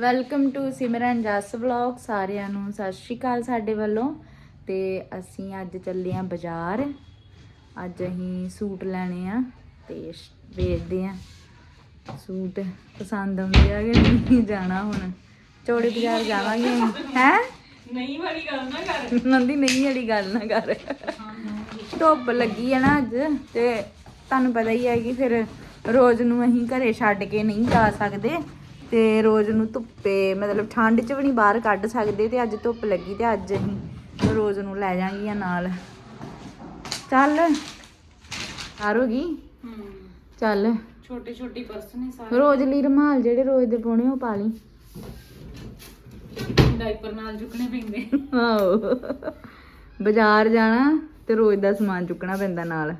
Welcome to Simran Jas vlog. ਸਾਰਿਆਂ ਨੂੰ ਸਤਿ ਸ਼੍ਰੀ ਅਕਾਲ ਸਾਡੇ ਵੱਲੋਂ। ਤੇ ਅਸੀਂ ਅੱਜ ਚੱਲੇ ਆਂ ਬਾਜ਼ਾਰ। ਅੱਜ ਅਸੀਂ ਸੂਟ ਲੈਣੇ ਆ ਤੇ ਵੇਖਦੇ ਆ। ਸੂਟ ਪਸੰਦ ਆਉਂਦੇ ਆ ਕਿ ਨਹੀਂ ਜਾਣਾ ਹੁਣ? ਚੌੜੇ ਬਾਜ਼ਾਰ ਜਾਵਾਂਗੇ ਹੈ? ਨਹੀਂ ਵਾਲੀ ਗੱਲ ਨਾ ਕਰ। ਨੰਦੀ ਨਹੀਂ ਵਾਲੀ ਗੱਲ ਨਾ ਕਰ। ਧੁੱਪ ਲੱਗੀ ਹੈ ਨਾ ਅੱਜ ਤੇ ਤੁਹਾਨੂੰ ਪਤਾ ਹੀ ਹੈ ਕਿ ਫਿਰ ਰੋਜ਼ ਨੂੰ ਅਸੀਂ ਘਰੇ ਛੱਡ ਕੇ ਨਹੀਂ ਜਾ ਸਕਦੇ। ਤੇ ਰੋਜ਼ ਨੂੰ ਧੁੱਪੇ ਮਤਲਬ ਠੰਡ 'ਚ ਵੀ ਨਹੀਂ ਬਾਹਰ ਕੱਢ ਸਕਦੇ ਤੇ ਅੱਜ ਧੁੱਪ ਲੱਗੀ ਤੇ ਅੱਜ ਅਸੀਂ ਰੋਜ਼ ਨੂੰ ਲੈ ਜਾਾਂਗੀਆਂ ਨਾਲ। ਚੱਲ। ਹੂੰ ਚੱਲ। ਛੋਟੇ ਛੋਟੀ ਪਰਸ ਨੇ ਸਾਰੇ। ਰੋਜ਼ ਲਈ ਰੁਮਾਲ ਜਿਹੜੇ ਰੋਜ਼ ਦੇ ਪਾਉਣੇ ਉਹ ਪਾ ਲਈ। ਡਾਈਪਰ ਨਾਲ ਚੁੱਕਣੇ ਪੈਂਦੇ। ਆਹੋ। ਬਾਜ਼ਾਰ ਜਾਣਾ ਤੇ ਰੋਜ਼ ਦਾ ਸਮਾਨ ਚੁੱਕਣਾ ਪੈਂਦਾ ਨਾਲ।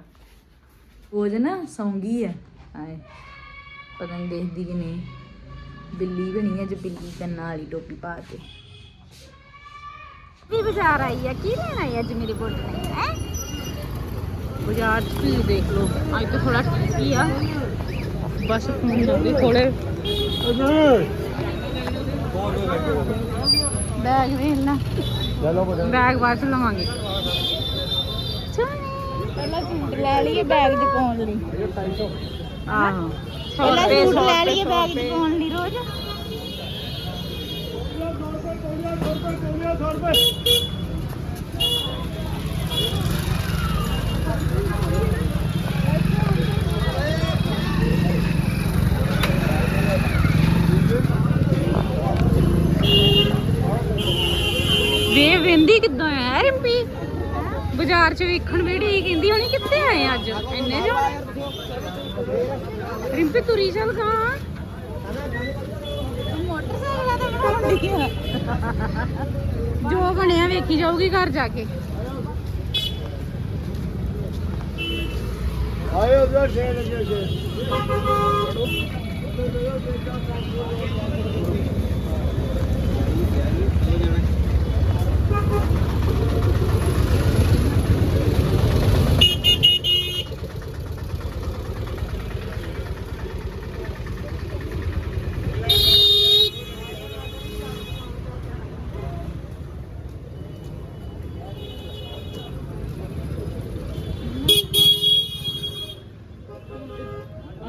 ਰੋਜ਼ ਨਾ ਸੌਂਗੀ ਆ। ਆਏ ਪਤਾ ਨਹੀਂ ਦੇਖਦੀ ਕਿ ਨਹੀਂ। ਬਿੱਲੀ ਬਣੀ ਅੱਜ ਬਿੱਲੀ ਕੰਨਾਂ ਵਾਲੀ ਟੋਪੀ ਪਾ ਕੇ। ਵੀ ਬਾਜ਼ਾਰ ਆਈ ਆ ਕੀ ਲੈਣ ਆਈ ਅੱਜ ਮੇਰੇ ਪੁੱਤ ਨੇ ਹੈ? ਬਾਜ਼ਾਰ ਕੀ ਦੇਖ ਲੋ ਅੱਜ ਤਾਂ ਥੋੜਾ ਠੀਕ ਹੀ ਆ। ਬਸ ਫੋਨ ਲੱਗੇ ਥੋੜੇ ਬੈਗ ਵੇਖ ਲਾ। ਬੈਗ ਬਾਅਦ ਚ ਲਵਾਂਗੇ। ਪਹਿਲਾਂ ਲੈ ਲਈਏ ਬੈਗ ਚ ਪਾਉਣ ਲਈ। ਆਹੋ ਪਹਿਲਾਂ ਸੂਟ ਲੈ ਲਈਏ ਬੈਗ ਚ ਪਾਉਣ ਲਈ ਰੋਜ਼। ਵੇ ਵੇਂਦੀ ਕਿੱਦਾਂ ਆ ਰਿੰਪੀ? ਬਾਜ਼ਾਰ ਚ ਵੇਖਣ ਵੇੜੀ ਕਹਿੰਦੀ ਹੋਣੀ ਕਿੱਥੇ ਆਏ ਅੱਜ? ਇੰਨੇ ਜੋ ਰਿੰਪੀ ਤੁਰੀ ਚੱਲ ਗਾ ਮੋਟਰਸਾਈਕਲ ਤਾਂ ਬਣਾਉਂਦੀ ਆ ਜੋ ਬਣਿਆ ਵੇਖੀ ਜਾਊਗੀ ਘਰ ਜਾ ਕੇ ਆਇਓ ਉਧਰ ਸ਼ੇਰ ਲੱਗੇ ਸ਼ੇਰ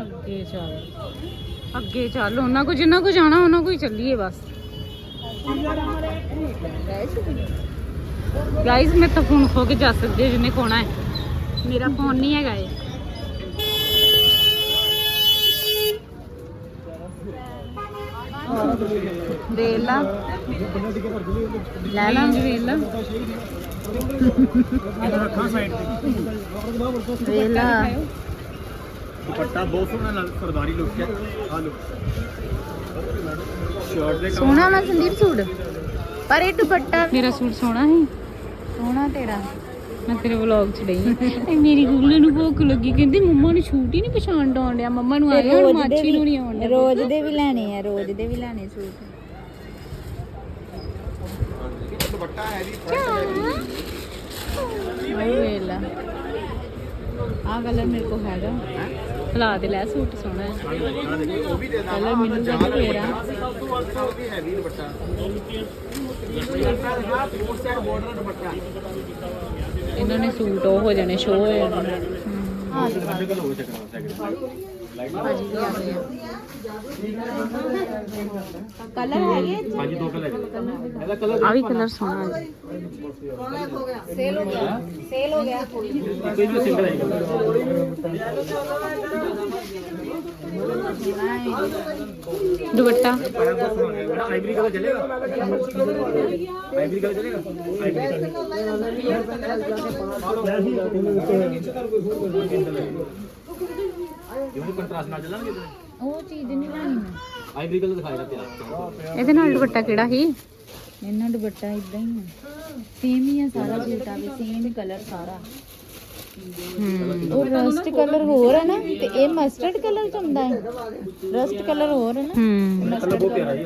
ਅੱਗੇ ਚੱਲ ਅੱਗੇ ਚੱਲ ਉਹਨਾਂ ਕੋ ਜਿੰਨਾ ਕੋ ਜਾਣਾ ਉਹਨਾਂ ਕੋ ਹੀ ਚੱਲੀਏ ਬਸ। ਗਾਇਸ ਮੈਂ ਤਾਂ ਫੋਨ ਖੋ ਕੇ ਜਾ ਸਕਦੀ ਹਾਂ ਜਿੰਨੇ ਖੋਣਾ ਹੈ। ਮੇਰਾ ਫੋਨ ਨਹੀਂ ਹੈਗਾ ਇਹ। ਦੇ ਲਾ। ਲੈ ਲਾ ਵੇਖ ਲਾ। ਰੱਖਾਂ ਸਾਈਡ ਤੇ। ਵੇਖ ਲਾ। ਦੁਪੱਟਾ ਬਹੁਤ ਸੋਹਣਾ ਲੱਗ ਸਰਦਾਰੀ ਲੁੱਕ ਹੈ। ਆ ਲੁੱਕ ਸ਼ਰਟ ਦੇ ਸੋਹਣਾ ਵਾ ਸੰਦੀਪ ਸੂਟ? ਪਰ ਇਹ ਦੁਪੱਟਾ ਮੇਰਾ ਸੂਟ ਸੋਹਣਾ ਸੀ। ਸੋਹਣਾ ਤੇਰਾ। ਮੈਂ ਤੇਰੇ ਵਲੌਗ ਚ ਡਈ ਮੇਰੀ ਗੁੱਗਲੇ ਨੂੰ ਭੁੱਖ ਲੱਗੀ। ਕਹਿੰਦੀ ਮੰਮਾ ਨੂੰ ਛੂਟ ਹੀ ਨਹੀਂ ਪਛਾਣ ਡਾਉਣ ਡਿਆ। ਮੰਮਾ ਨੂੰ ਆ ਗਿਆ ਹੁਣ ਮਾਛੀ ਨੂੰ ਨਹੀਂ ਆਉਣ ਡਿਆ। ਰੋਜ਼ ਦੇ ਵੀ ਲੈਣੇ ਆ ਰੋਜ਼ ਦੇ ਵੀ ਲੈਣੇ ਸੂਟ। ਦੁਪੱਟਾ ਹੈ ਵੀ ਉਹ ਵੇਲਾ ਆ ਕਲਰ ਮੇਰੇ ਕੋ ਹੈਗਾ। ਹਲਾ ਦੇ ਲੈ ਸੂਟ ਸੋਹਣਾ ਹੈ। ਉਹ ਵੀ ਦੇ ਦਾਂ ਕਲਰ ਮੈਨੂੰ ਤਾਂ ਫੇਰਾ ਸਭ ਤੋਂ ਵੱਧ ਉਹ ਵੀ heavy dupatta dupatta four side border dupatta ਇਹਨਾਂ ਨੇ ਸੂਟ ਉਹ ਹੋ ਜਾਣੇ ਸ਼ੋ ਹੋ ਜਾਣੇ। ਹਾਂ ਸਾਡੇ ਕੋਲ ਹੋ। ਸੈਕਿੰਡ ਭਾਜੀ ਵੀ ਆ ਗਏ ਕਲਰ ਹੈਗੇ ਹਾਂਜੀ ਦੋ ਕਲਰ ਇਹਦਾ ਕਲਰ ਆ ਵੀ ਕਲਰ ਸੋਹਣਾ ਹੈ ਕੋਈ ਵੀ ਸਿੰਗਲ ਹੈ ਦੁਪੱਟਾ ਆਈਵਰੀ ਕਲਰ ਚਲੇਗਾ ਆਈਵਰੀ ਕਲਰ ਚਲੇਗਾ ਆਈਵਰੀ ਕਲਰ ਇਹ ਕੰਟਰਾਸਟ ਨਾਲ ਚੱਲਣਗੇ ਉਹ ਚੀਜ਼ ਨਹੀਂ ਲੈਣੀ ਮੈਂ। ਆਈਵਰੀ ਕਲਰ ਦਿਖਾਏਗਾ ਪਿਆ ਇਹਦੇ ਨਾਲ ਦੁਪੱਟਾ ਕਿਹੜਾ ਸੀ? ਇਹਨਾਂ ਦੁਪੱਟਾ ਇਦਾਂ ਹੀ ਆ। ਸੇਮ ਹੀ ਆ ਸਾਰਾ ਆ ਵੀ ਸੇਮ ਹੀ ਕਲਰ ਸਾਰਾ। ਉਹ ਰਸਟ ਕਲਰ ਹੋਰ ਹੈ ਨਾ ਤੇ ਇਹ ਮਸਟਰਡ ਕਲਰ ਚ ਹੁੰਦਾ ਹੈ। ਰਸਟ ਕਲਰ ਹੋਰ ਹੈ ਨਾ। ਕਲਰ ਬਹੁਤ ਪਿਆਰਾ ਜੀ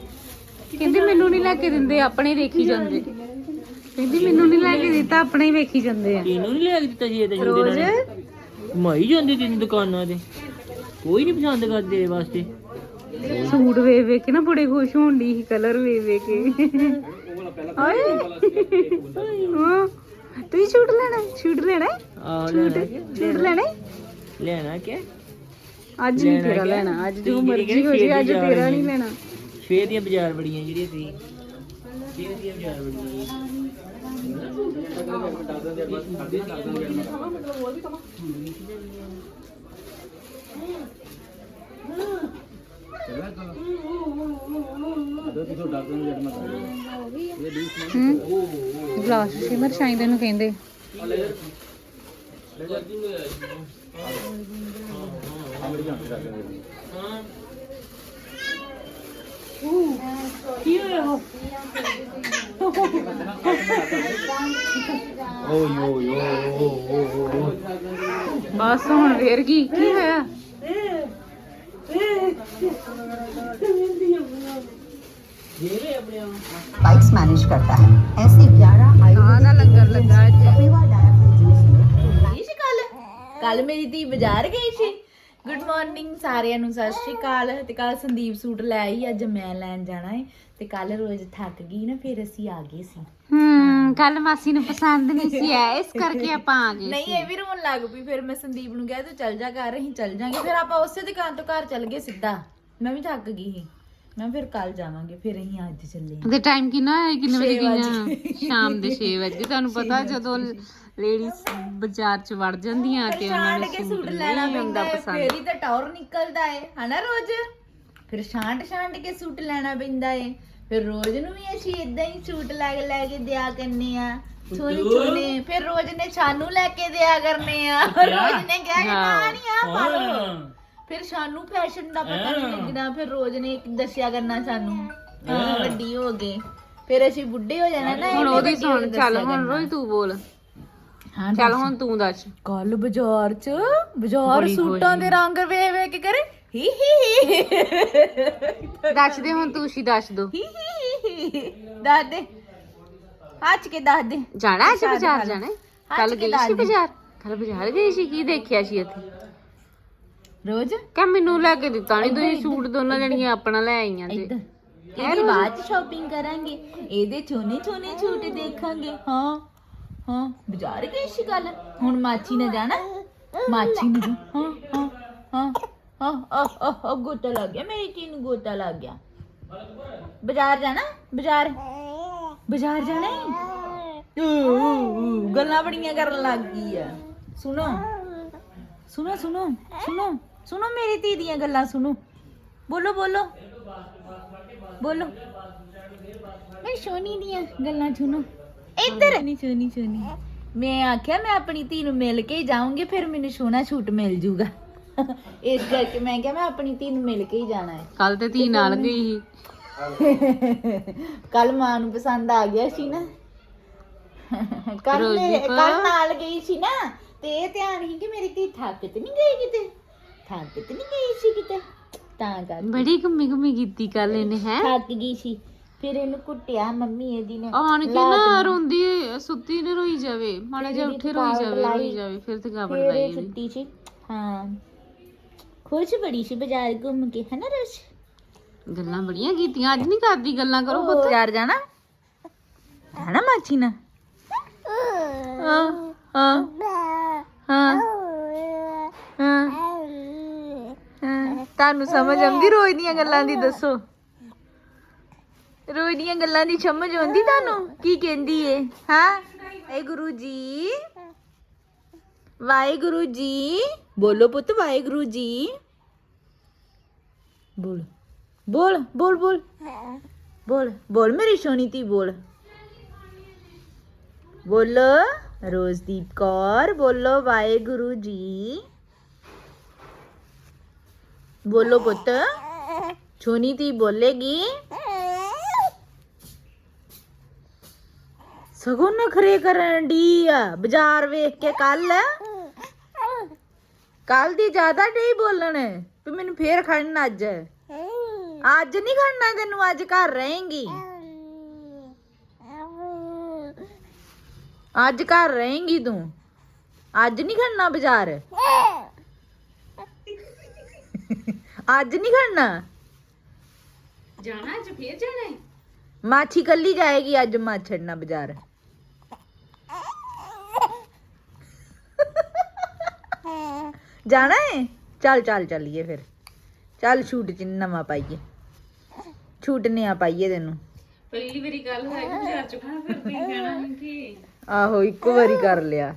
ਕਹਿੰਦੀ ਮੈਨੂੰ ਨਹੀਂ ਲੈ ਕੇ ਦਿੰਦੇ ਆਪਣੇ ਵੇਖੀ ਜਾਂਦੇ। ਕਹਿੰਦੀ ਮੈਨੂੰ ਨਹੀਂ ਲੈ ਕੇ ਦਿੱਤਾ ਆਪਣੇ ਹੀ ਵੇਖੀ ਜਾਂਦੇ ਆ। ਤੈਨੂੰ ਨਹੀਂ ਲੈ ਕੇ ਦਿੱਤਾ ਜੀ ਇਹ ਤਾਂ ਰੋਜ਼? ਮਾਈ ਜਾਂਦੀ ਤੈਨੂੰ ਦੁਕਾਨਾਂ ਤੇ। ਕੋਈ ਨਹੀਂ ਪਸੰਦ ਕਰਦੇ ਇਹਦੇ ਵਾਸਤੇ। ਸੂਟ ਵੇਖ ਵੇਖ ਕੇ ਨਾ ਬੜੇ ਖੁਸ਼ ਹੋਣ ਦੀ ਸੀ ਕਲਰ ਵੇਖ ਵੇਖ ਕੇ। ਹਾਂ। ਤੂੰ ਸੂਟ ਲੈਣਾ? ਸੂਟ ਲੈਣਾ ਆ ਸੂਟ? ਲੈਣਾ ਸੂਟ ਲੈਣਾ ਲੈਣਾ ਕਿ? ਅੱਜ ਨਹੀਂ ਲੈਣਾ ਤੇਰਾ? ਲੈਣਾ ਅੱਜ ਜੋ ਤੁਸੀਂ ਮਰਜ਼ੀ ਹੋ ਜੇ ਅੱਜ ਕਿਹੜੀ ਤੇਰਾ ਨਹੀਂ ਲੈਣਾ। ਸਵੇਰ ਦੀਆਂ ਬਾਜ਼ਾਰ ਬੜੀਆਂ ਜਿਹੜੀਆਂ ਤੁਸੀਂ ਸਵੇਰ ਦੀਆਂ ਬਾਜ਼ਾਰ ਬੜੀਆਂ। ਹੂੰ ਗਲਾਸ ਸਿਮਰ ਸ਼ਾਇਦ ਇਹਨੂੰ ਕਹਿੰਦੇ। ਓ ਯੋ ਯੋ ਓ ਓ ਓ ਬਸ ਹੁਣ ਫੇਰ ਕੀ ਕੀ ਹੋਇਆ बाइक्स मैनेज करता है ऐसे 11 ਆ ਦਾ ਲੰਗਰ ਲੱਗਾ ਅੱਜ आयुर्वेदा डायबिटीज में ਗਈ ਸੀ ਗੁੱਡ ਮਾਰਨਿੰਗ ਸਾਰਿਆਂ ਨੂੰ ਸਤਿ ਸ਼੍ਰੀ ਅਕਾਲ। ਤੇ ਕੱਲ ਸੰਦੀਪ ਸੂਟ ਲੈ ਆਈ ਅੱਜ ਮੈਂ ਲੈਣ ਜਾਣਾ ਹੈ ਤੇ ਕੱਲ ਰੋਜ਼ ਥੱਕ ਗਈ ਨਾ ਫਿਰ ਅਸੀਂ ਆ ਗਏ ਸੀ। ਹੂੰ ਕੱਲ ਮਾਸੀ ਨੂੰ ਪਸੰਦ ਨਹੀਂ ਸੀ ਆਇਆ ਇਸ ਕਰਕੇ ਆਪਾਂ ਆ ਗਏ ਨਹੀਂ ਇਹ ਵੀ ਰੋਣ ਲੱਗ ਪਈ ਫਿਰ ਮੈਂ ਸੰਦੀਪ ਨੂੰ ਕਿਹਾ ਤੂੰ ਚੱਲ ਜਾ ਘਰ ਅਸੀਂ ਚੱਲ ਜਾਾਂਗੇ। ਫਿਰ ਆਪਾਂ ਉਸੇ ਦੁਕਾਨ ਤੋਂ ਘਰ ਚੱਲ ਗਏ ਸਿੱਧਾ। ਮੈਂ ਵੀ ਥੱਕ ਗਈ ਸੀ। ਮੈਂ ਫਿਰ ਕੱਲ ਜਾਵਾਂਗੇ ਫਿਰ ਅਸੀਂ ਅੱਜ ਚੱਲੇ ਹਾਂ। ਤੇ ਟਾਈਮ ਕਿੰਨਾ ਹੈ ਕਿੰਨੇ ਵਜੇ ਗਈਆਂ? ਸ਼ਾਮ ਦੇ 6 ਵਜੇ ਤੁਹਾਨੂੰ ਪਤਾ ਜਦੋਂ ਲੇਡੀਜ਼ ਬਾਜ਼ਾਰ ਚ ਵੜ ਜਾਂਦੀਆਂ ਤੇ ਉਹਨਾਂ ਨੂੰ ਕੇ ਸੂਟ ਲੈਣਾ ਪੈਂਦਾ ਫੇਰ ਹੀ ਤਾਂ ਟੌਰ ਨਿਕਲਦਾ ਏ ਹਨਾ ਰੋਜ਼? ਫਿਰ ਛਾਂਟ ਛਾਂਟ ਕੇ ਸੂਟ ਲੈਣਾ ਪੈਂਦਾ ਏ ਫਿਰ ਰੋਜ਼ ਨੂੰ ਵੀ ਅਸੀਂ ਇਦਾਂ ਹੀ ਸੂਟ ਲੈ ਕੇ ਲੈ ਕੇ ਦਿਆ ਕਰਨੇ ਆ ਛੋਨੇ ਛੋਨੇ ਫਿਰ ਰੋਜ਼ ਨੇ ਸਾਨੂੰ ਲੈ ਕੇ ਦਿਆ ਕਰਨੇ ਆ ਰੋਜ਼ ਨੇ ਕਹਿ ਕੇ ਨਾ ਨਹੀਂ ਆ ਪਾ ਲਓ ਫਿਰ ਸਾਨੂੰ ਫੈਸ਼ਨ ਦਾ ਪਤਾ ਨਹੀਂ ਲੱਗਣਾ ਫਿਰ ਰੋਜ਼ ਨੇ ਦੱਸਿਆ ਕਰਨਾ ਸਾਨੂੰ ਹਾਂ ਵੱਡੀ ਹੋ ਗਏ। ਫਿਰ ਅਸੀਂ ਬੁੱਢੇ ਹੋ ਜਾਣਾ ਨਾ ਹੁਣ ਉਹਦੀ ਸੁਣ ਚੱਲ ਹੁਣ। ਰੋਜ਼ ਤੂੰ ਬੋਲ। ਹਾਂ ਚੱਲ ਹੁਣ ਤੂੰ ਦੱਸ। ਕੱਲ ਬਾਜ਼ਾਰ 'ਚ ਬਾਜ਼ਾਰ ਸੂਟਾਂ ਦੇ ਰੰਗ ਵੇਖ ਵੇਖ ਕੇ ਕਰੇ। ਹੀ ਹੀ ਹੀ। ਦੱਸ ਦੇ ਹੁਣ ਤੂੰ ਸੀ ਦੱਸ ਦੋ। ਹੀ ਹੀ ਹੀ ਦੱਸ ਦੇ। ਹੱਥ ਕੇ ਦੱਸ ਦੇ। ਜਾਣਾ ਅੱਜ ਬਾਜ਼ਾਰ। ਜਾਣਾ ਅੱਜ ਕੱਲ ਗਈ ਸੀ? ਬਾਜ਼ਾਰ? ਕੱਲ ਬਾਜ਼ਾਰ ਗਈ ਸੀ ਕੀ ਦੇਖਿਆ ਸੀ ਇੱਥੇ ਰੋਜ਼? ਕਹ ਮੈਨੂੰ ਲੈ ਕੇ ਦਿੱਤਾ ਨਹੀਂ ਤੁਸੀਂ ਸੂਟ ਦੋਨਾਂ ਜਣੀਆਂ ਆਪਣਾ ਲੈ ਆਈਆਂ ਤੇ। ਇੱਧਰ। ਇਹਦੇ ਬਾਅਦ ਚ ਸ਼ਾਪਿੰਗ ਕਰਾਂਗੇ। ਇਹਦੇ ਛੋਨੇ ਛੋਨੇ ਛੂਟ ਦੇਖਾਂਗੇ। ਹਾਂ। ਹਾਂ ਬਾਜ਼ਾਰ ਗਈ ਸੀ ਗੱਲ ਹੁਣ ਮਾਚੀ ਨੇ ਜਾਣਾ? ਮਾਚੀ ਨੇ ਹਾਂ ਹਾਂ ਹਾਂ ਹਾਂ ਆ ਆ ਗੋਤਾ ਲੱਗ ਗਿਆ ਮੇਰੀ ਧੀ ਨੂੰ ਗੋਤਾ ਲੱਗ ਗਿਆ। ਬਾਜ਼ਾਰ ਜਾਣਾ? ਬਾਜ਼ਾਰ? ਬਾਜ਼ਾਰ ਜਾਣਾ ਈ? ਊ, ਊ, ਊ, ਗੱਲਾਂ ਬੜੀਆਂ ਕਰਨ ਲੱਗ ਗਈ ਆ। ਸੁਣੋ ਸੁਣੋ ਸੁਣੋ ਸੁਣੋ ਸੁਣੋ ਮੇਰੀ ਧੀ ਦੀਆਂ ਗੱਲਾਂ ਸੁਣੋ। ਬੋਲੋ ਬੋਲੋ। ਬੋਲੋ। ਮੈਂ ਸੋਨੀ ਦੀਆਂ ਗੱਲਾਂ ਸੁਣੋ। ਇੱਧਰ। ਨਹੀਂ ਸੋਨੀ ਸੋਨੀ ਮੈਂ ਆਖਿਆ ਮੈਂ ਆਪਣੀ ਧੀ ਨੂੰ ਮਿਲ ਕੇ ਹੀ ਜਾਊਂਗੀ ਫਿਰ ਮੈਨੂੰ ਸੋਹਣਾ ਛੂਟ ਮਿਲ ਜੂਗਾ। ਇਸ ਕਰਕੇ ਮੈਂ ਕਿਹਾ ਮੈਂ ਆਪਣੀ ਧੀ ਨੂੰ ਮਿਲ ਕੇ ਹੀ ਜਾਣਾ ਹੈ। ਕੱਲ ਤੇ ਧੀ ਨਾਲ ਗਈ ਸੀ। ਕੱਲ ਮਾਂ ਨੂੰ ਪਸੰਦ ਆ ਗਿਆ ਸੀ ਨਾ। ਕੱਲ ਰੋਜ਼ਦੀਪ। ਕੱਲ ਨਾਲ ਗਈ ਸੀ ਨਾ ਤੇ ਇਹ ਧਿਆਨ ਸੀ ਕਿ ਮੇਰੀ ਧੀ ਥੱਕ ਤੇ ਨਹੀਂ ਗਈ ਕਿਤੇ। ਥੱਕ ਤੇ ਨਹੀਂ ਗਈ ਸੀ ਕਿਤੇ। ਤਾਂ ਕਰ ਬੜੀ ਘੁੰਮੀ ਘੁੰਮੀ ਕੀਤੀ ਕੱਲ ਇਹਨੇ ਹੈ? ਥੱਕ ਗਈ ਸੀ। ਫਿਰ ਇਹਨੂੰ ਕੁੱਟਿਆ ਮੰਮੀ ਇਹਦੀ ਨੇ। ਆਣ ਕੇ ਨਾ ਰੋਂਦੀ ਸੁੱਤੀ ਨੇ ਰੋਈ ਜਾਵੇ ਮਾੜਾ ਜਿਹਾ ਉੱਠੇ ਰੋਈ ਜਾਵੇ ਰੋਈ। ਜਾਵੇ ਫਿਰ ਥਕਾਵਟ ਫਿਰ ਲਾਈ। ਇਹ ਇਹਦੀ। ਸੁੱਤੀ ਸੀ। ਹਾਂ। ਖੁਸ਼ ਬੜੀ ਸੀ ਬਾਜ਼ਾਰ ਘੁੰਮ ਕੇ ਹੈ ਨਾ ਰਸ਼? ਗੱਲਾਂ ਬੜੀਆਂ ਕੀਤੀਆਂ ਅੱਜ ਨਹੀਂ ਕਰਦੀ ਗੱਲਾਂ ਕਰੋ ਪੁੱਤ। ਬਾਜ਼ਾਰ ਜਾਣਾ? ਹੈ ਨਾ ਮਾਚੀ ਨਾ ਹਾਂ ਹਾਂ ਹਾਂ ਹਾਂ ਹਾਂ। ਤੁਹਾਨੂੰ ਸਮਝ ਆਉਂਦੀ ਰੋਜ਼ ਦੀਆਂ ਗੱਲਾਂ ਦੀ ਦੱਸੋ। ਰੋਜ਼ ਦੀਆਂ ਗੱਲਾਂ ਦੀ ਸਮਝ ਆਉਂਦੀ ਤੁਹਾਨੂੰ? ਕੀ ਕਹਿੰਦੀ ਏ? ਹਾਂ? ਏ ਜੀ ਵਾਹਿਗੁਰੂ ਜੀ ਬੋਲੋ ਪੁੱਤ ਵਾਹਿਗੁਰੂ ਜੀ ਬੋਲ। ਬੋਲ ਬੋਲ ਬੋਲ। ਬੋਲ ਬੋਲ ਮੇਰੀ ਸੋਹਣੀ ਤੀ ਬੋਲ। ਬੋਲੋ, ਰੋਜ਼ਦੀਪ ਕੌਰ, ਬੋਲੋ ਵਾਹਿਗੁਰੂ ਜੀ ਬੋਲੋ ਪੁੱਤ। ਛੋਨੀ ਤੀ ਬੋਲੇਗੀ। ਸਗੋਂ ਨਖਰੇ ਕਰਨ ਦੀ ਆ ਬਾਜ਼ਾਰ ਵੇਖ ਕੇ ਕੱਲ। ਕੱਲ ਦੀ ਜ਼ਿਆਦਾ ਨਹੀਂ ਬੋਲਣ ਵੀ ਮੈਨੂੰ ਫੇਰ ਖੜਨਾ ਅੱਜ। ਅੱਜ ਨਹੀਂ ਖੜਨਾ ਤੈਨੂੰ ਅੱਜ ਘਰ ਰਹੇਂਗੀ। ਅੱਜ ਘਰ ਰਹੇਂਗੀ ਤੂੰ। ਅੱਜ ਨਹੀਂ ਖੜਨਾ ਬਾਜ਼ਾਰ। ਅੱਜ ਨਹੀਂ ਖੜਨਾ। ਜਾਣਾ ਅੱਜ ਫੇਰ ਜਾਣਾ ਮਾਛੀ ਕੱਲੀ ਜਾਏਗੀ ਅੱਜ ਮਾਂ ਛੱਡਣਾ ਬਾਜ਼ਾਰ। ਜਾਣਾ ਹੈ ਚੱਲ ਚੱਲ ਚੱਲੀਏ ਫਿਰ। ਚੱਲ ਛੂਟ ਚ ਨਵਾਂ ਪਾਈਏ। ਛੂਟ ਨਿਆ ਪਾਈਏ ਤੈਨੂੰ। ਪਹਿਲੀ ਵਾਰੀ ਗੱਲ ਹੋਇਆ ਕਿ ਬਾਜ਼ਾਰ ਚ ਖਾਣਾ ਫਿਰ ਤੁਸੀਂ ਕਹਿਣਾ ਸੀ ਕਿ? ਆਹੋ ਇੱਕੋ ਵਾਰੀ ਕਰ ਲਿਆ।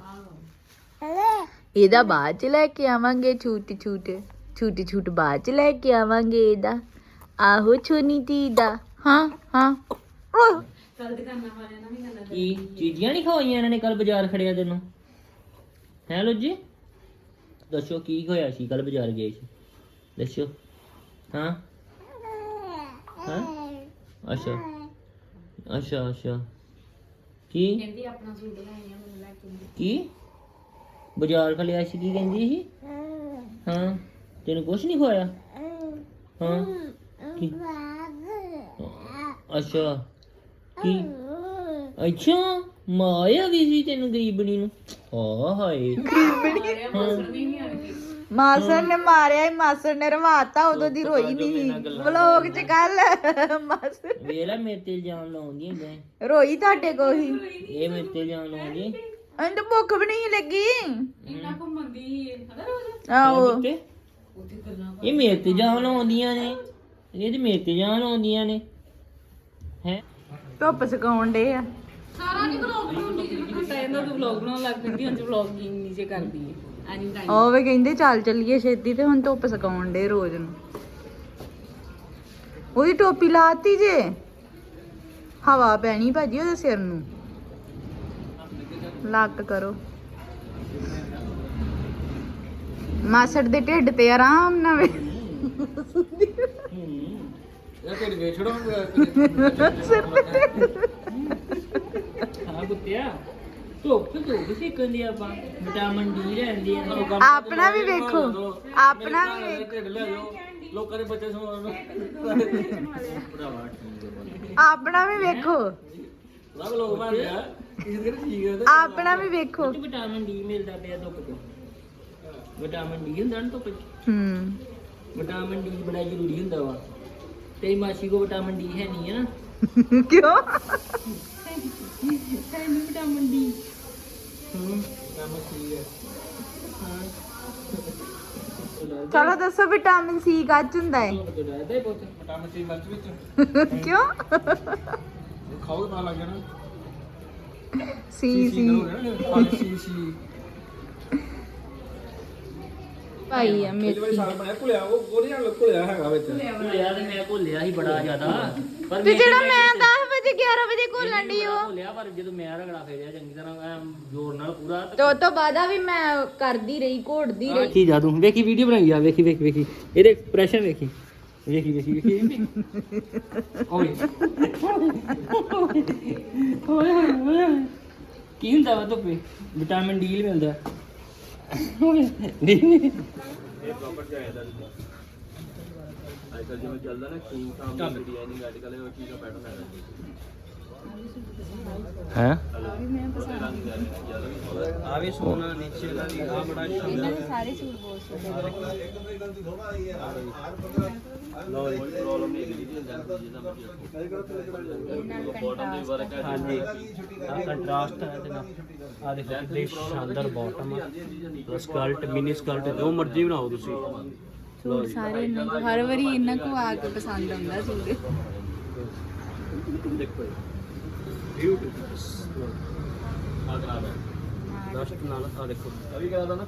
ਇਹਦਾ ਬਾਅਦ ਚ ਲੈ ਕੇ ਆਵਾਂਗੇ ਛੂਟ ਛੂਟ। ਛੂਟ ਛੂਟ ਬਾਅਦ ਚ ਲੈ ਕੇ ਆਵਾਂਗੇ ਇਹਦਾ। ਆਹੋ ਛੋਨੀ ਤੀ ਦਾ। ਹਾਂ ਹਾਂ। ਕੀ ਚੀਜ਼ੀਆਂ ਨਹੀਂ ਖਵਾਈਆਂ ਇਹਨਾਂ ਨੇ ਕੱਲ ਬਾਜ਼ਾਰ ਖੜਿਆ ਤੈਨੂੰ? ਹੈ ਲੋਜੀ? ਦੱਸੋ ਕੀ ਹੋਇਆ ਸੀ ਕੱਲ ਬਾਜ਼ਾਰ ਗਏ ਸੀ। ਦੱਸੋ। ਹਾਂ? ਹਾਂ? ਅੱਛਾ। ਅੱਛਾ ਅੱਛਾ। ਕੀ? ਕਹਿੰਦੀ ਆਪਣਾ ਸੂਟ ਲਾਈਆਂ ਮੈਨੂੰ ਲੈ ਕੇ ਕੀ? ਬਾਜ਼ਾਰ ਖਲਿਆ ਸੀ ਕੀ ਕਹਿੰਦੀ ਸੀ? ਹਾਂ? ਤੈਨੂੰ ਕੁਛ ਨਹੀਂ ਖਵਾਇਆ? ਹਾਂ? ਕੀ? ਅੱਛਾ। ਕੀ? ਅੱਛਾ। ਮਾਇਆ ਵੀ ਸੀ ਤੈਨੂੰ ਗਰੀਬਣੀ ਨੂੰ। ਆ ਹਾਏ। ਮਾਸਰ ਨੇ ਮਾਰਿਆ ਹੀ ਮਾਸਰ ਨੇ ਰਵਾਤਾ ਉਦੋਂ ਦੀ ਰੋਈ ਨਹੀਂ ਵਲੋਗ ਚ ਕੱਲ ਮਾਸਰ ਵੇਲਾ ਮੇਰੇ ਤੇ ਇਲਜ਼ਾਮ ਲਾਉਂਦੀਆਂ ਗਏ ਰੋਈ ਤੁਹਾਡੇ ਕੋ ਹੀ? ਇਹ ਮੇਰੇ ਤੇ ਇਲਜ਼ਾਮ ਲਾਉਂਦੀ ਅੰਡ ਭੁੱਖ ਵੀ ਨਹੀਂ ਲੱਗੀ। ਆਹ। ਆਹੋ ਕੁੱਤੇ? ਇਹ ਮੇਰੇ ਤੇ ਇਲਜ਼ਾਮ ਲਾਉਂਦੀਆਂ ਨੇ। ਇਹ ਤੇ ਮੇਰੇ ਤੇ ਇਲਜ਼ਾਮ ਲਾਉਂਦੀਆਂ ਨੇ। ਹੈ? ਧੁੱਪ ਸਕਾਉਣ ਡੇ ਆ। ਸਾਰਾ ਨਹੀਂ ਵਲੌਗ ਬਣਾਉਂਦੀ ਜਦੋਂ ਘਟਾ ਜਾਂਦਾ ਤੂੰ ਵਲੌਗ ਬਣਾਉਣ ਲੱਗ ਪੈਂਦੀ ਹੁਣ ਵਲੌਗਿੰਗ ਨੀਚੇ ਕਰਦੀ ਹੈ। ਐਨੀ ਟਾਈਮ ਉਹ ਵੀ ਕਹਿੰਦੇ ਚੱਲ ਚੱਲੀਏ ਛੇਤੀ ਤੇ ਹੁਣ ਧੁੱਪ ਸਕਾਉਣ ਡੇ ਰੋਜ਼ ਨੂੰ। ਉਹਦੀ ਟੋਪੀ ਲਾਤੀ ਜੇ। ਹਵਾ ਪੈਣੀ ਭਾਜੀ ਉਹਦੇ ਸਿਰ ਨੂੰ। ਲੱਕ ਕਰੋ। ਮਾਸੜ ਦੇ ਢਿੱਡ ਤੇ ਆਰਾਮ ਨਾਲ ਵੇ- ਇਹ ਤੇਰੀ ਵੇਚ ਛੜੋ ਸਿਰ ਤੇ ਢਿੱਡ। ਹਾਂ ਕੁੱਤਿਆ। ਧੁੱਪ ਧੁੱਪ ਸੇਕਣ ਦੀ ਆਪਾਂ। ਵਿਟਾਮਿਨ ਡੀ ਲੈਂਦੀ ਆ ਆਪਣਾ ਵੀ ਵੇਖੋ। ਆਪਣਾ ਵੀ ਵੇਖੋ ਢਿੱਡ ਲੈ ਜਾਓ ਲੋਕਾਂ ਦੇ ਬੱਚੇ ਸੁਣਨ ਨੂੰ। ਭਰਾਵਾ ਠੀਕ ਹੈ ਆਪਣਾ ਵੀ ਵੇਖੋ। ਰੱਬ ਲੋਕ ਬਣ ਗਿਆ ਕਿਸੇ ਦੇ ਠੀਕ ਹੈ ਆਪਣਾ ਵੀ ਵੇਖੋ। ਤੇ ਵਿਟਾਮਿਨ ਡੀ ਮਿਲਦਾ ਪਿਆ ਧੁੱਪ ਤੋਂ। ਵਿਟਾਮਿਨ ਡੀ ਹੁੰਦਾ ਨਾ ਧੁੱਪ 'ਚ। ਹੂੰ। ਵਿਟਾਮਿਨ ਡੀ ਬੜਾ ਜ਼ਰੂਰੀ ਹੁੰਦਾ ਵਾ। ਤੇਰੀ ਮਾਸੀ ਕੋ ਵਿਟਾਮਿਨ ਡੀ ਹੈ ਨਹੀਂ ਹੈ ਨਾ। ਕਿਉਂ? ਹੈ ਨਹੀਂ ਵਿਟਾਮਿਨ ਡੀ ਹੂੰ ਕੰਮ ਠੀਕ ਹੈ ਹਾਂ ਚਲੋ ਦੱਸੋ ਵਿਟਾਮਿਨ ਸੀ ਗੱਜ ਹੁੰਦਾ ਹੈ। ਧੁੱਪ ਤੋਂ ਡਰਦਾ ਹੀ ਬਹੁਤ ਵਿਟਾਮਿਨ ਸੀ ਮਿਰਚ ਵਿੱਚ ਕਿਉਂ ਖਾਓ ਤਾਂ ਲੱਗ ਜਾਣਾ ਸੀ ਸੀ ਸੀ ਸੀ। ਭਾਈ ਆ ਮੇਥੀ ਸਾਲ ਬਣਿਆ ਭੁਲਿਆ ਉਹ ਉਹ ਨਹੀਂ ਭੁਲਿਆ ਹੈਗਾ ਵਿੱਚ। ਭੁੱਲਿਆ ਤੇ ਮੈਂ ਭੁੱਲਿਆ ਸੀ ਬੜਾ ਜ਼ਿਆਦਾ। ਪਰ ਤੇ ਜਿਹੜਾ ਮੈਂ 10 ਵਜੇ 11 ਵਜੇ ਘੋਲਣ ਦੀ ਉਹ। ਭੁੱਲਿਆ ਪਰ ਜਦੋਂ ਮੈਂ ਰਗੜਾ ਫੇਰਿਆ ਚੰਗੀ ਤਰ੍ਹਾਂ ਐਨ ਜ਼ੋਰ ਨਾਲ ਪੂਰਾ ਤੇ ਉਹ ਤੋਂ ਬਾਅਦ ਆ ਵੀ ਮੈਂ ਕਰਦੀ ਰਹੀ ਘੋੜਦੀ ਰਹੀ। ਕੀ ਜਾ ਤੂੰ ਵੇਖੀ ਵੀਡੀਓ ਬਣਾਈ ਆ ਵੇਖੀ ਵੇਖੀ ਵੇਖੀ। ਇਹਦੇ ਐਕਸਪ੍ਰੈਸ਼ਨ ਵੇਖੀ। ਵੇਖੀ ਵੇਖੀ ਵੇਖੀ ਓਏ। ਓਏ ਓਏ ਕੀ ਹੁੰਦਾ ਵਾ ਧੁੱਪੇ? ਵਿਟਾਮਿਨ ਡੀ ਮਿਲਦਾ। ਨਹੀਂ ਅੱਜਕੱਲ ਜਿਵੇਂ ਚੱਲਦਾ ਨਾ ਕਿੰਗ ਸਾਮ ਦੀ ਡਿਜ਼ਾਈਨਿੰਗ ਅੱਜ ਕੱਲ੍ਹ ਉਹ ਚੀਜ਼ ਦਾ ਪੈਟਰਨ ਹੈ? ਹੈ ਆ ਵੀ ਸੋਨਾ ਨੀਚੇ ਦਾ ਵੀ ਆ ਬੜਾ ਸ਼ਾਨਦਾਰ। ਸਾਰੇ ਸੂਟ ਬਹੁਤ ਸੋਹਣੇ ਲੋ ਜੀ। ਪ੍ਰੋਬਲਮ ਨਹੀਂ ਹੈਗੀ ਜੀ ਜਿਹਦਾ ਬਾਟਮ ਦੇ ਵਰਕ ਹੈ ਹਾਂਜੀ। ਆ ਕੰਟਰਾਸਟ ਹੈ ਤੇ ਨਾ ਆ ਦੇਖੋ ਕਿੰਨੀ ਸ਼ਾਨਦਾਰ ਬਾਟਮ ਆ। ਸਕਲਟ ਮਿਨੀ ਸਕਲਟ ਜੋ ਮਰਜ਼ੀ ਬਣਾਓ ਤੁਸੀਂ। ਸੂਟ ਸਾਰੇ ਇਹਨਾਂ ਨੂੰ ਹਰ ਵਾਰੀ ਇਹਨਾਂ ਕੋ ਆ ਕੇ ਪਸੰਦ ਆਉਂਦਾ ਸੂਟ। ਦੇਖੋ ਬਿਊਟੀਫੁਲ ਆ ਕਰਾ ਦਾ ਡਸਟ ਨਾਲ ਆ ਦੇਖੋ। ਅਭੀ ਕਰਾ ਦਾ ਨਾ।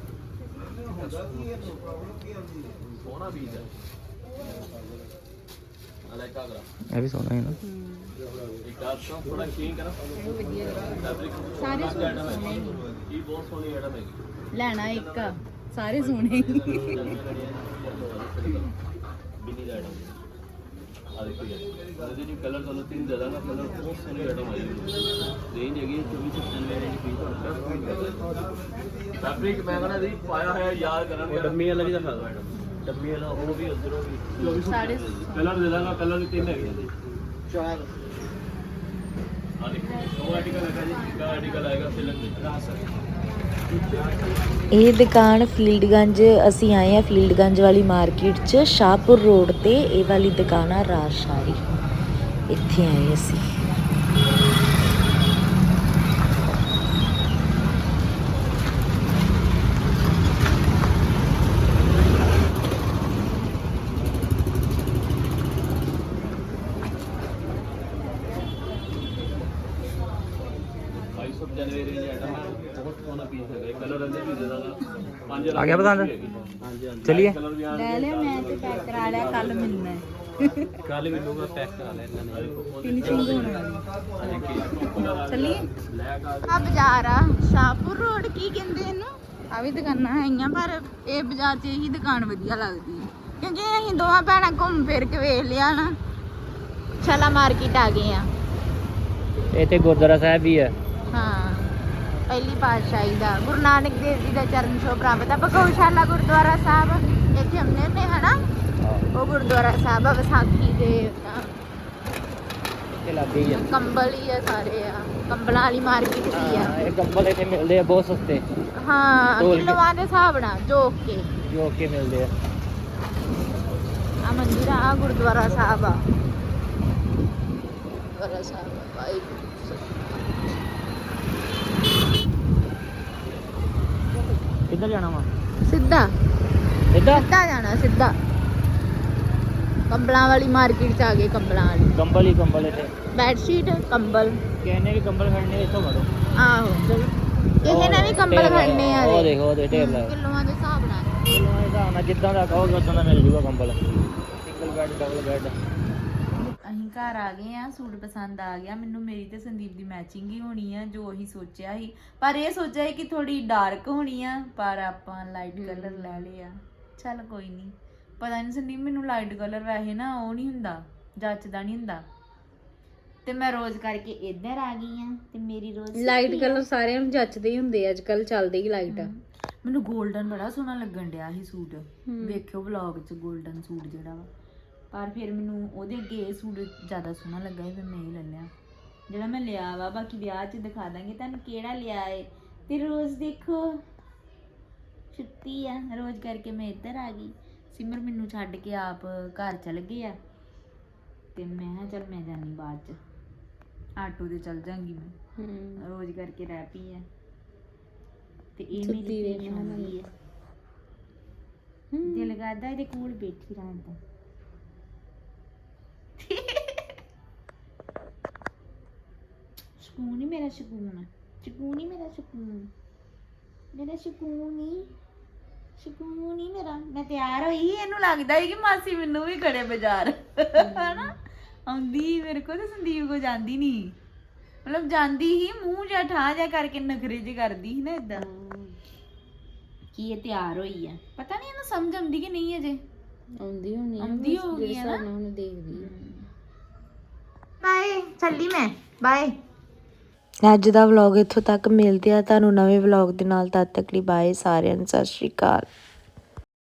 ਸੋਹਣਾ ਪੀਸ ਹੈ। ਇਹ ਵੀ ਸੋਹਣਾ ਹੈ ਨਾ। ਸਾਰੇ ਸੋਹਣੇ ਹੀ ਲੈਣਾ ਇੱਕ ਆ, ਸਾਰੇ ਸੋਹਣੇ। ਹੀ। ਕਲਰ ਤੁਹਾਨੂੰ ਤਿੰਨ ਜ਼ਿਆਦਾ ਨਾ ਕਲਰ ਬਹੁਤ ਸੋਹਣੀ ਆਈਟਮ ਆਈ ਰੇਂਜ ਹੈਗੀ 2495 ਰੇਂਜ ਪੀਸ ਤੁਹਾਡਾ ਫੈਬਰਿਕ ਮੈਂ ਕਹਿੰਦਾ ਜੀ ਪਾਇਆ ਹੋਇਆ ਯਾਦ ਕਰਾਂਗੇ ਡੰਮੀ ਵਾਲਾ ਵੀ ਦਿਖਾ ਦਿਓ। ਮੈਡਮ ਡੰਮੀ ਵਾਲਾ ਉਹ ਵੀ ਉਧਰੋਂ ਵੀ। ਸਾਰੇ ਕਲਰ ਦੇ ਦਾਂਗਾ ਕਲਰ ਵੀ ਤਿੰਨ ਹੈਗੇ ਜੀ। ਚਾਰ। ਆ ਦੇਖੋ ਉਹ ਆਰਟੀਕਲ ਹੈਗਾ ਜੀ ਇੱਕ ਆਰਟੀਕਲ ਆਏਗਾ ਫਿਲਮ ਵਿੱਚ ਇਹ ਦੁਕਾਨ ਫੀਲਡਗੰਜ ਅਸੀਂ ਆਏ ਆ ਫੀਲਡਗੰਜ ਵਾਲੀ ਮਾਰਕੀਟ 'ਚ ਸ਼ਾਹਪੁਰ ਰੋਡ ਤੇ ਇਹ ਵਾਲੀ ਦੁਕਾਨ ਆ ਰਾਜਸ਼ਾਹੀ। ਇੱਥੇ ਆਏ ਅਸੀਂ। ਆ ਗਿਆ ਪਸੰਦ? ਚਲਿਏ। ਲੈ ਲਿਆ ਮੈਂ ਤੇ ਪੈਕ ਕਰਾ ਲਿਆ ਕੱਲ ਮਿਲਣਾ ਹੈ। ਕੱਲ ਮਿਲੂਗਾ ਪੈਕ ਕਰਾ ਲੈ ਇਹਨਾਂ ਨੇ। ਫਿਨਿਸ਼ਿੰਗ ਹੋਣ ਵਾਲੀ। ਚਲਿਏ। ਆ ਬਾਜ਼ਾਰ ਆ ਸ਼ਾਹਪੁਰ ਰੋਡ ਕੀ ਕਹਿੰਦੇ ਇਹਨੂੰ? ਆ ਵੀ ਦੁਕਾਨਾਂ ਹੈਗੀਆਂ ਪਰ ਇਹ ਬਾਜ਼ਾਰ 'ਚ ਇਹੀ ਦੁਕਾਨ ਵਧੀਆ ਲੱਗਦੀ ਕਿਉਂਕਿ ਅਸੀਂ ਦੋਵਾਂ ਭੈਣਾਂ ਘੁੰਮ ਫਿਰ ਕੇ ਵੇਖ ਲਿਆ ਨਾ। ਛਲਾ ਮਾਰਕੀਟ ਆ ਗਏ ਆ। ਇੱਥੇ ਗੁਰਦੁਆਰਾ ਸਾਹਿਬ ਵੀ ਹੈ ਹਾਂ। ਪਹਿਲੀ ਪਾਤਸ਼ਾਹੀ ਦਾ ਗੁਰੂ ਨਾਨਕ ਦੇਵ ਜੀ ਦਾ ਚਰਨ ਛੋਹ ਪ੍ਰਾਪਤ ਆ। ਬਗੌਸ਼ਾਲਾ ਗੁਰਦੁਆਰਾ ਸਾਹਿਬ ਇੱਥੇ ਹਮਨੇ ਨੇ ਹਨਾ? ਉਹ ਗੁਰਦੁਆਰਾ ਸਾਹਿਬ ਆ ਵਿਸਾਖੀ ਦੇ ਹੀ ਕੰਬਲ ਹੀ ਆ ਸਾਰੇ ਆ। ਕੰਬਲਾਂ ਵਾਲੀ ਮਾਰਕੀਟ ਵੀ ਆ। ਹਾਂ, ਇਹ ਕੰਬਲ ਇੱਥੇ ਮਿਲਦੇ ਆ ਬਹੁਤ ਸਸਤੇ। ਹਾਂ ਢੋਲ ਕੇ। ਕਿਲੋਆਂ ਦੇ ਹਿਸਾਬ ਨਾਲ ਜੋਕ ਕੇ ਜੋ ਕਿ ਮਿਲਦੇ ਆ। ਆ ਮੰਦਿਰ ਆ ਗੁਰਦੁਆਰਾ ਸਾਹਿਬ ਆ। ਗੁਰਦੁਆਰਾ ਸਾਹਿਬ ਵਾਹਿਗੁਰੂ ਕਿੱਧਰ ਜਾਣਾ ਵਾ? ਸਿੱਧਾ। ਇੱਧਰ ਸਿੱਧਾ ਜਾਣਾ ਸਿੱਧਾ। ਕੰਬਲਾਂ ਵਾਲੀ ਮਾਰਕੀਟ ਚ ਆ ਗਏ ਕੰਬਲਾਂ ਵਾਲੀ। ਕੰਬਲ ਹੀ ਕੰਬਲ ਇੱਥੇ। ਬੈੱਡ ਸ਼ੀਟ ਕੰਬਲ। ਕਹਿੰਨੇ ਵੀ ਕੰਬਲ ਖੜਨੇ ਇੱਥੋਂ ਫੜੋ ਆਹੋ ਕਿਸੇ ਨੇ ਵੀ ਕੰਬਲ। ਖੜਨੇ ਆ ਉਹ। ਦੇਖੋ ਉਹਦੇ ਢੇਰ ਕਿਲੋਆਂ ਦੇ ਹਿਸਾਬ ਨਾਲ। ਕਿਲੋਆਂ ਦੇ ਹਿਸਾਬ ਨਾਲ ਜਿੱਦਾਂ ਦਾ ਕਹੋਗੇ ਉਦਾਂ ਦਾ ਮਿਲ ਜੂਗਾ ਕੰਬਲ। Single bed double bed. ਘਰ ਆ ਗਏ ਆ ਸੂਟ ਪਸੰਦ ਆ ਗਿਆ। ਮੈਨੂੰ ਮੇਰੀ ਤੇ ਸੰਦੀਪ ਦੀ ਮੈਚਿੰਗ ਹੀ ਹੋਣੀ ਆ ਜੋ ਅਸੀਂ ਸੋਚਿਆ ਸੀ। ਪਰ ਇਹ ਸੋਚਿਆ ਸੀ ਕਿ ਥੋੜੀ ਡਾਰਕ ਹੋਣੀ ਆ ਪਰ ਆਪਾਂ ਲਾਈਟ ਕਲਰ ਲੈ ਲਿਆ ਚੱਲ ਕੋਈ ਨਹੀਂ ਪਤਾ ਨਹੀਂ ਸੰਦੀਪ ਮੈਨੂੰ ਲਾਈਟ ਕਲਰ ਵੈਸੇ ਨਾ ਉਹ ਨਹੀਂ ਹੁੰਦਾ ਜੱਚਦਾ ਨਹੀਂ ਹੁੰਦਾ। ਤੇ ਮੈਂ ਰੋਜ਼ ਕਰਕੇ ਇੱਧਰ ਆ ਗਈ ਆ ਤੇ ਮੇਰੀ ਰੋਜ਼ ਲਾਈਟ ਕਲਰ ਸਾਰਿਆਂ ਨੂੰ ਜੱਚਦੇ ਹੀ ਹੁੰਦੇ ਅੱਜ ਕੱਲ ਚੱਲਦੇ ਹੀ ਲਾਈਟ ਆ। ਮੈਨੂੰ 골ਡਨ ਬੜਾ ਸੋਹਣਾ ਲੱਗਣ ਡਿਆ ਸੀ ਸੂਟ। ਵੇਖਿਓ ਵਲੌਗ 'ਚ 골ਡਨ ਸੂਟ ਜਿਹੜਾ ਵਾ। ਪਰ ਫਿਰ ਮੈਨੂੰ ਉਹਦੇ ਅੱਗੇ ਇਹ ਸੂਟ ਜ਼ਿਆਦਾ ਸੋਹਣਾ ਲੱਗਾ ਫਿਰ ਮੈਂ ਇਹ ਲੈ ਲਿਆ। ਜਿਹੜਾ ਮੈਂ ਲਿਆ ਵਾ ਬਾਕੀ ਵਿਆਹ 'ਚ ਦਿਖਾ ਦਾਂਗੇ। ਤੁਹਾਨੂੰ ਕਿਹੜਾ ਲਿਆ ਏ? ਤੇ ਰੋਜ਼ ਦੇਖੋ ਛੁੱਟੀ ਆ ਰੋਜ਼ ਕਰਕੇ ਮੈਂ ਇੱਧਰ ਆ ਗਈ। ਸਿਮਰ ਮੈਨੂੰ ਛੱਡ ਕੇ ਆਪ ਘਰ ਚਲ ਗਏ ਆ। ਤੇ ਮੈਂ ਕਿਹਾ ਚਲ ਮੈਂ ਜਾਨੀ ਬਾਅਦ 'ਚ। ਆਟੋ ਤੇ ਚਲ ਜਾਂਗੀ ਮੈਂ। ਰੋਜ਼ ਕਰਕੇ ਰਹਿ ਪਈ ਆ। ਤੇ ਇਹ ਮੇਰੀ ਪੇਸ਼ ਆਉਂਦੀ ਹੈ। ਦਿਲ ਕਰਦਾ ਇਹਦੇ ਕੋਲ ਬੈਠੀ ਰਹਿਣ ਦਾ ਸਕੂਨ ਹੀ ਮੇਰਾ ਸਕੂਨ। ਸਕੂਨ ਹੀ ਮੇਰਾ ਸਕੂਨ। ਮੇਰਾ ਸਕੂਨ ਹੀ ਸਕੂਨ ਹੀ ਮੇਰਾ। ਮੈਂ ਤਿਆਰ ਹੋਈ ਇਹਨੂੰ ਲੱਗਦਾ ਹੀ ਕਿ ਮਾਸੀ ਮੈਨੂੰ ਵੀ ਖੜੇ ਬਾਜ਼ਾਰ। ਹਨਾ? ਆਉਂਦੀ ਮੇਰੇ ਕੋਲ ਤੇ ਸੰਦੀਪ ਕੋ ਜਾਂਦੀ ਨਹੀਂ ਮਤਲਬ ਜਾਂਦੀ ਹੀ ਮੂੰਹ ਜਾਂ ਠਾ ਜਾ ਕਰਕੇ ਨਖਰੇ ਜਿਹੇ ਕਰਦੀ ਸੀ ਨਾ ਇਦਾਂ ਕੀ ਇਹ ਤਿਆਰ ਹੋਈ ਆ? ਪਤਾ ਨਹੀਂ ਇਹਨੂੰ ਸਮਝ ਆਉਂਦੀ ਕਿ ਨਹੀਂ ਅਜੇ। ਆਉਂਦੀ ਹੋਣੀ ਆਉਂਦੀ ਹੋਊਗੀ ਨਾ ਉਹਨੂੰ ਦੇਖਦੀ ਬਾਏ ਚੱਲੀ ਮੈਂ। ਬਾਏ। ਅੱਜ ਦਾ ਵਲੌਗ ਇੱਥੋਂ ਤੱਕ, ਮਿਲਦੇ ਆ ਤੁਹਾਨੂੰ ਨਵੇਂ ਵਲੌਗ ਦੇ ਨਾਲ, ਤਦ ਤੱਕ ਲਈ ਬਾਏ ਸਾਰਿਆਂ ਨੂੰ, ਸਤਿ ਸ਼੍ਰੀ ਅਕਾਲ।